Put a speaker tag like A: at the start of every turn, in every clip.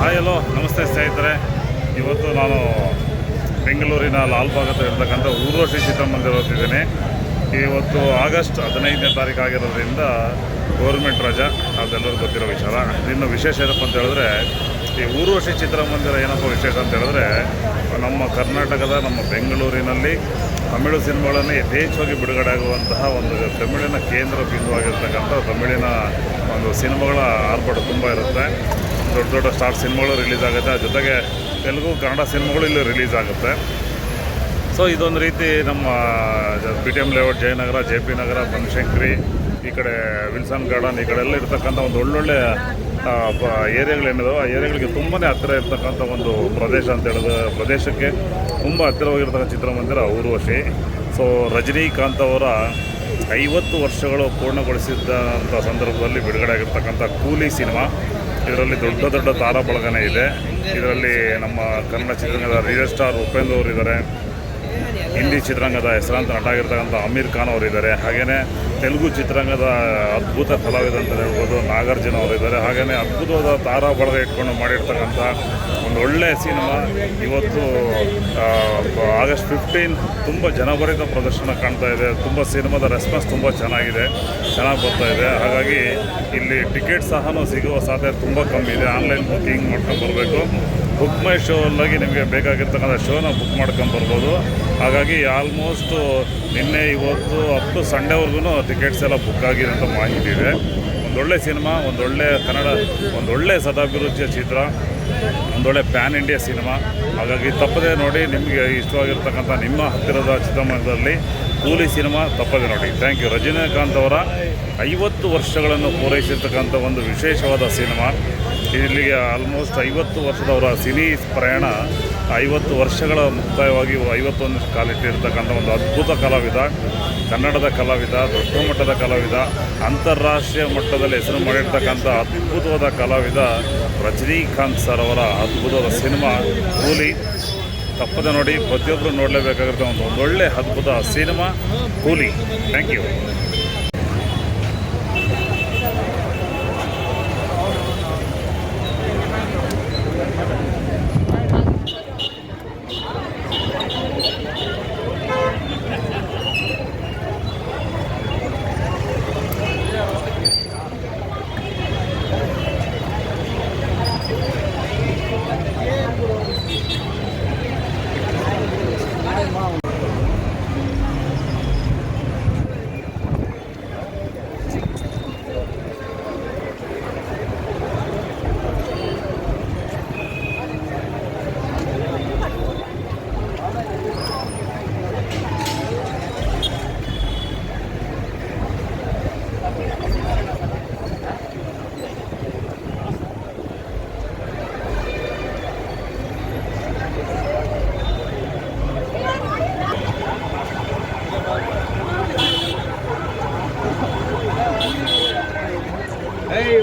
A: Hi hello ನಮಸ್ತೆ ಸ್ನೇಹಿತರೆ. ಇವತ್ತು ನಾನು ಬೆಂಗಳೂರಿನ ಲಾಲ್ಬಾಗത്ത് ಇರ್ತಕ್ಕಂಥ ಊರ್ವಶಿ ಚಿತ್ರಮಂದಿರ ಹೋಗ್ತಿದ್ದೀನಿ ಇವತ್ತು ಆಗಸ್ಟ್ ಹದಿನೈದನೇ ತಾರೀಕು ಆಗಿರೋದ್ರಿಂದ ಗೌರ್ಮೆಂಟ್ ರಜಾ. ಅದೆಲ್ಲರೂ ಗೊತ್ತಿರೋ ವಿಚಾರ. ಇನ್ನು ವಿಶೇಷ ಏನಪ್ಪ ಅಂತ ಹೇಳಿದ್ರೆ, ಈ ಊರ್ವಶಿ ಚಿತ್ರಮಂದಿರ ಏನಪ್ಪ ವಿಶೇಷ ಅಂತ ಹೇಳಿದ್ರೆ, ನಮ್ಮ ಕರ್ನಾಟಕದ, ನಮ್ಮ ಬೆಂಗಳೂರಿನಲ್ಲಿ ತಮಿಳು ಸಿನಿಮಾಗಳನ್ನು ಯಥೇಚ್ಛವಾಗಿ ಬಿಡುಗಡೆ ಆಗುವಂತಹ ಒಂದು ತಮಿಳಿನ ಕೇಂದ್ರ ಬಿಂದುವಾಗಿರ್ತಕ್ಕಂಥ ತಮಿಳಿನ ಒಂದು ಸಿನಿಮಾಗಳ ಆರ್ಭಟ ತುಂಬ ಇರುತ್ತೆ. ದೊಡ್ಡ ದೊಡ್ಡ ಸ್ಟಾರ್ ಸಿನಿಮಾಗಳು ರಿಲೀಸ್ ಆಗುತ್ತೆ. ಜೊತೆಗೆ ತೆಲುಗು, ಕನ್ನಡ ಸಿನಿಮಾಗಳು ಇಲ್ಲಿ ರಿಲೀಸ್ ಆಗುತ್ತೆ. ಸೊ ಇದೊಂದು ರೀತಿ ನಮ್ಮ P T M layout Jayanagar J P Nagar, Banashankari, ಈ ಕಡೆ ವಿಲ್ಸನ್ ಗಾರ್ಡನ್ ಈ ಕಡೆ ಎಲ್ಲ ಇರ್ತಕ್ಕಂಥ ಒಂದು ಒಳ್ಳೊಳ್ಳೆ ಏರಿಯಾಗಳೇನಿದಾವೆ ಆ ಏರಿಯಾಗಳಿಗೆ ತುಂಬಾ ಹತ್ತಿರ ಇರ್ತಕ್ಕಂಥ ಒಂದು ಪ್ರದೇಶ ಅಂತ ಹೇಳಿದ್ರೆ ಪ್ರದೇಶಕ್ಕೆ ತುಂಬ ಹತ್ತಿರವಾಗಿರ್ತಕ್ಕಂಥ ಚಿತ್ರಮಂದಿರ ಊರ್ವಶಿ ಸೊ ರಜನಿಕಾಂತ್ ಅವರ ಐವತ್ತು ವರ್ಷಗಳು ಪೂರ್ಣಗೊಳಿಸಿದ್ದಂಥ ಸಂದರ್ಭದಲ್ಲಿ ಬಿಡುಗಡೆ ಆಗಿರ್ತಕ್ಕಂಥ ಕೂಲಿ ಸಿನಿಮಾ. ಇದರಲ್ಲಿ ದೊಡ್ಡ ದೊಡ್ಡ ತಾರಾ ಬಳಗನೇ ಇದೆ. ಇದರಲ್ಲಿ ನಮ್ಮ ಕನ್ನಡ ಚಿತ್ರರಂಗದ ರಿಯಲ್ ಸ್ಟಾರ್ ಉಪೇಂದ್ರ ಅವರು ಇದ್ದಾರೆ ಹಿಂದಿ ಚಿತ್ರರಂಗದ ಹೆಸರಾಂತ ನಟ ಆಗಿರ್ತಕ್ಕಂಥ ಅಮೀರ್ ಖಾನ್ ಅವರಿದ್ದಾರೆ. ಹಾಗೆಯೇ ತೆಲುಗು ಚಿತ್ರರಂಗದ ಅದ್ಭುತ ಕಲಾವಿದ ಅಂತ ಹೇಳ್ಬೋದು ನಾಗಾರ್ಜುನ ಅವರಿದ್ದಾರೆ. ಹಾಗೆಯೇ ಅದ್ಭುತವಾದ ತಾರಾ ಬಳಗ ಇಟ್ಕೊಂಡು ಮಾಡಿರ್ತಕ್ಕಂಥ ಒಂದು ಒಳ್ಳೆಯ ಸಿನಿಮಾ ಇವತ್ತು ಆಗಸ್ಟ್ ಫಿಫ್ಟೀನ್ ತುಂಬ ಜನಭರಿತ ಪ್ರದರ್ಶನ ಕಾಣ್ತಾ ಇದೆ. ತುಂಬ ಸಿನಿಮಾದ ರೆಸ್ಪಾನ್ಸ್ ತುಂಬ ಚೆನ್ನಾಗಿದೆ. ಚೆನ್ನಾಗಿ ಬರ್ತಾ ಇದೆ. ಹಾಗಾಗಿ ಇಲ್ಲಿ ಟಿಕೆಟ್ ಸಹ ಸಿಗುವ ಸಾಧ್ಯತೆ ತುಂಬ ಕಮ್ಮಿ ಇದೆ. ಆನ್ಲೈನ್ ಬುಕ್ಕಿಂಗ್ ಮಾಡ್ಕೊಂಡು ಬರಬೇಕು. ಬುಕ್ ಮೈ ಶೋ ಅಲ್ಲಾಗಿ ನಿಮಗೆ ಬೇಕಾಗಿರ್ತಕ್ಕಂಥ ಶೋನ ಬುಕ್ ಮಾಡ್ಕೊಂಡು ಬರ್ಬೋದು. ಹಾಗಾಗಿ ಆಲ್ಮೋಸ್ಟು ನಿನ್ನೆ, ಇವತ್ತು ಅಪ್ ಟು ಸಂಡೇವರೆಗೂ ಟಿಕೆಟ್ಸ್ ಎಲ್ಲ ಬುಕ್ ಆಗಿದೆ ಅಂತ ಮಾಹಿತಿ ಇದೆ. ಒಂದೊಳ್ಳೆ ಸಿನಿಮಾ ಒಂದೊಳ್ಳೆ ಕನ್ನಡ, ಒಂದೊಳ್ಳೆ ಸದಾಭಿರುಚಿಯ ಚಿತ್ರ, ಒಂದೊಳ್ಳೆ ಪ್ಯಾನ್ ಇಂಡಿಯಾ ಸಿನಿಮಾ ಹಾಗಾಗಿ ತಪ್ಪದೆ ನೋಡಿ, ನಿಮಗೆ ಇಷ್ಟವಾಗಿರ್ತಕ್ಕಂಥ ನಿಮ್ಮ ಹತ್ತಿರದ ಚಿತ್ರಮಂದಿರದಲ್ಲಿ ಕೂಲಿ ಸಿನಿಮಾ ತಪ್ಪದೆ ನೋಡಿ. ಥ್ಯಾಂಕ್ ಯು ರಜನಿಕಾಂತ್ ಅವರ ಐವತ್ತು ವರ್ಷಗಳನ್ನು ಪೂರೈಸಿರ್ತಕ್ಕಂಥ ಒಂದು ವಿಶೇಷವಾದ ಸಿನಿಮಾ ಇಲ್ಲಿಗೆ ಆಲ್ಮೋಸ್ಟ್ ಐವತ್ತು ವರ್ಷದವರ ಸಿನಿ ಪ್ರಯಾಣ, ಐವತ್ತು ವರ್ಷಗಳ ಮುಕ್ತಾಯವಾಗಿ ಐವತ್ತೊಂದು ಕಾಲಿಟ್ಟಿರ್ತಕ್ಕಂಥ ಒಂದು ಅದ್ಭುತ ಕಲಾವಿದ, ಕನ್ನಡದ ಕಲಾವಿದ, ದೊಡ್ಡ ಮಟ್ಟದ ಕಲಾವಿದ, ಅಂತಾರಾಷ್ಟ್ರೀಯ ಮಟ್ಟದಲ್ಲಿ ಹೆಸರು ಮಾಡಿರ್ತಕ್ಕಂಥ ಅದ್ಭುತವಾದ ಕಲಾವಿದ ರಜನೀಕಾಂತ್ ಸರ್ ಅವರ ಅದ್ಭುತವಾದ ಸಿನಿಮಾ ಕೂಲಿ. ತಪ್ಪದೆ ನೋಡಿ ಪ್ರತಿಯೊಬ್ಬರು ನೋಡಲೇಬೇಕಾಗಿರ್ತಕ್ಕಂಥ ಒಂದು ಒಳ್ಳೆ ಅದ್ಭುತ ಸಿನಿಮಾ ಕೂಲಿ. Thank you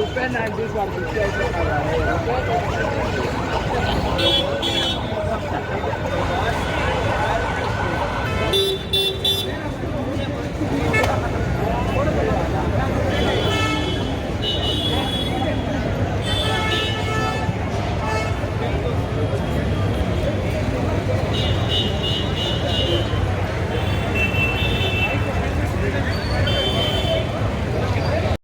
B: Upendra